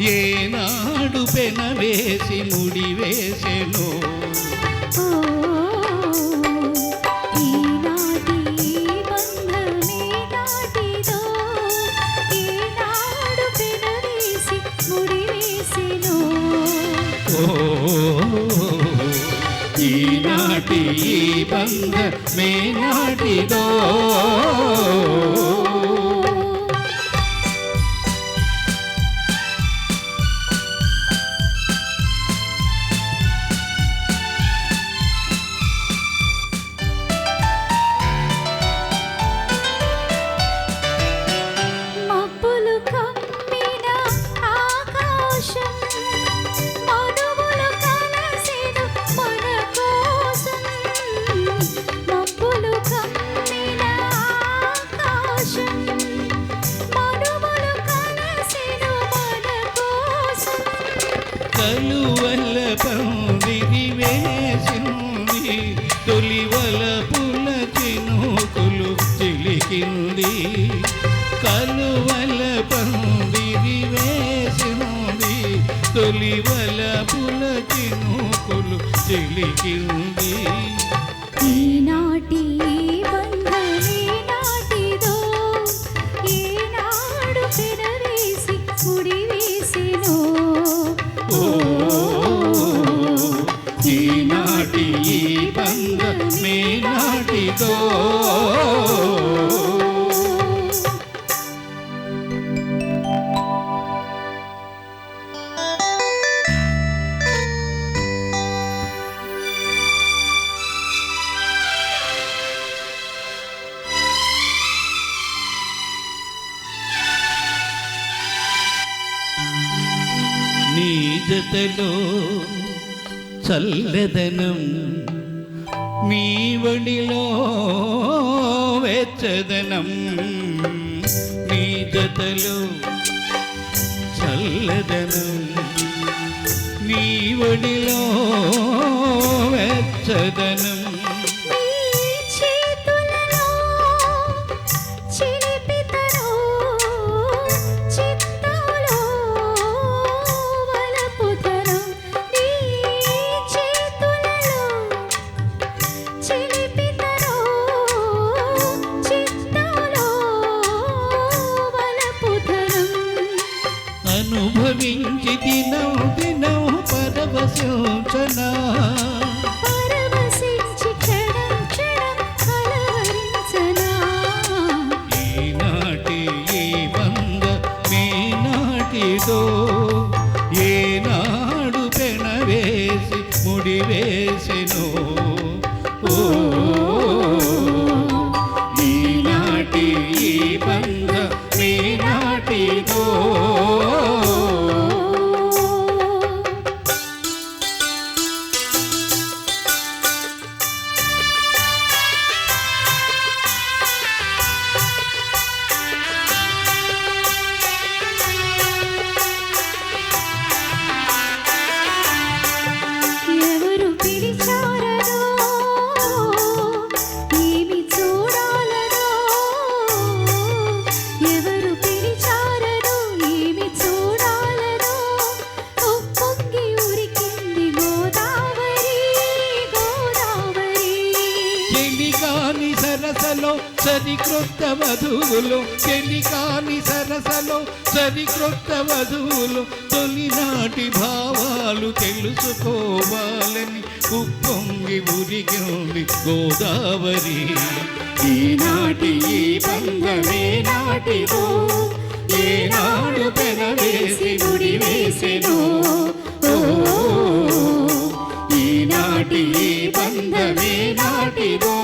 నాటిదో ఏనాడు పెనవేసి ముడి వేసెను నాటిదో ముడివేసెను. ఈనాటి ఈ బంధ మే కలువల పందిరి వేసింది తొలివల పుల చినుకులు చిలికింది కలువల పందిరి వేసింది తొలివల పుల చినుకులు చిలికింది. నీ జతలో చల్లదనం మీ వడిలో వెచ్చదనం నీ జతలో చల్లదనం మీ వడిలో వెచ్చదనం అనుభవించి దినం దినం పరవశోచనా? ఈనాటి ఈ బంద మే సరికృత వధువులు పెళ్ళికాని సరసలో సరికృత వధువులు తొలినాటి భావాలు తెలుసుకోవాలని ఉప్పొంగి ఉరిగింది గోదావరి. ఈనాటి ఈ నాటి ఏనాడు పెనవేసి గుడి వేసెను ఈనాటి ఈ పందమే నాటిదో.